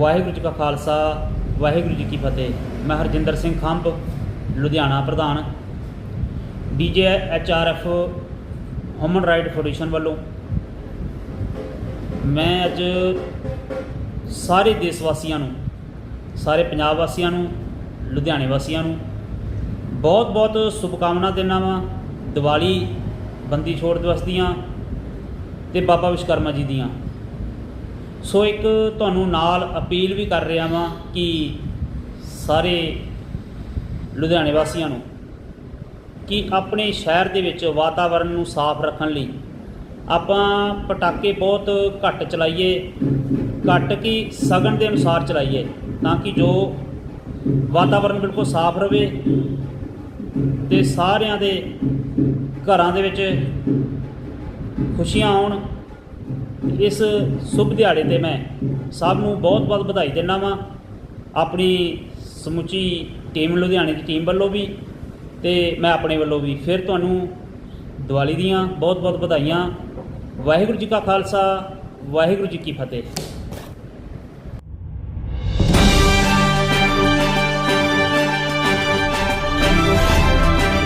ਵਾਹਿਗੁਰੂ ਜੀ ਕਾ ਖਾਲਸਾ, ਵਾਹਿਗੁਰੂ ਜੀ ਕੀ ਫਤਿਹ। ਮੈਂ ਹਰਜਿੰਦਰ ਸਿੰਘ ਖੰਭ, ਲੁਧਿਆਣਾ ਪ੍ਰਧਾਨ। DJ HRF human right foundation ਵੱਲੋਂ ਮੈਂ ਅੱਜ ਸਾਰੇ ਦੇਸ਼ ਵਾਸੀਆਂ ਨੂੰ, ਸਾਰੇ ਪੰਜਾਬ ਵਾਸੀਆਂ ਨੂੰ, ਲੁਧਿਆਣੇ ਵਾਸੀਆਂ ਨੂੰ ਬਹੁਤ ਬਹੁਤ ਸ਼ੁਭਕਾਮਨਾ ਦਿੰਦਾ ਵਾਂ ਦੀਵਾਲੀ, ਬੰਦੀ ਛੋੜ ਦਿਵਸ ਦੀਆਂ ਤੇ ਬਾਬਾ ਵਿਸ਼ਕਰਮਾ ਜੀ ਦੀਆਂ। ਸੋ ਇੱਕ ਤੁਹਾਨੂੰ ਨਾਲ ਅਪੀਲ ਵੀ ਕਰ ਰਿਹਾ ਵਾਂ ਕਿ ਸਾਰੇ ਲੁਧਿਆਣੇ ਵਾਸੀਆਂ ਨੂੰ ਕਿ ਆਪਣੇ ਸ਼ਹਿਰ ਦੇ ਵਿੱਚ ਵਾਤਾਵਰਣ ਨੂੰ ਸਾਫ਼ ਰੱਖਣ ਲਈ ਆਪਾਂ ਪਟਾਕੇ ਬਹੁਤ ਘੱਟ ਚਲਾਈਏ, ਘੱਟ ਕੀ ਸਗਨ ਦੇ ਅਨੁਸਾਰ ਚਲਾਈਏ, ਤਾਂ ਕਿ ਜੋ ਵਾਤਾਵਰਣ ਬਿਲਕੁਲ ਸਾਫ਼ ਰਵੇ ਤੇ ਸਾਰਿਆਂ ਦੇ ਘਰਾਂ ਦੇ ਵਿੱਚ ਖੁਸ਼ੀਆਂ ਆਉਣ ਇਸ ਸ਼ੁਭ ਦਿਹਾੜੇ ਤੇ ਮੈਂ ਸਭ ਨੂੰ ਬਹੁਤ-ਬਹੁਤ ਵਧਾਈ ਦਿੰਦਾ ਵਾਂ। ਆਪਣੀ ਸਮੁੱਚੀ ਟੀਮ ਲੁਧਿਆਣੇ ਦੀ ਟੀਮ ਵੱਲੋਂ ਵੀ ਤੇ ਮੈਂ ਆਪਣੇ ਵੱਲੋਂ ਵੀ ਫਿਰ ਤੁਹਾਨੂੰ ਦੀਵਾਲੀ ਦੀਆਂ ਬਹੁਤ-ਬਹੁਤ ਵਧਾਈਆਂ। ਵਾਹਿਗੁਰੂ ਜੀ ਕਾ ਖਾਲਸਾ, ਵਾਹਿਗੁਰੂ ਜੀ ਕੀ ਫਤਿਹ।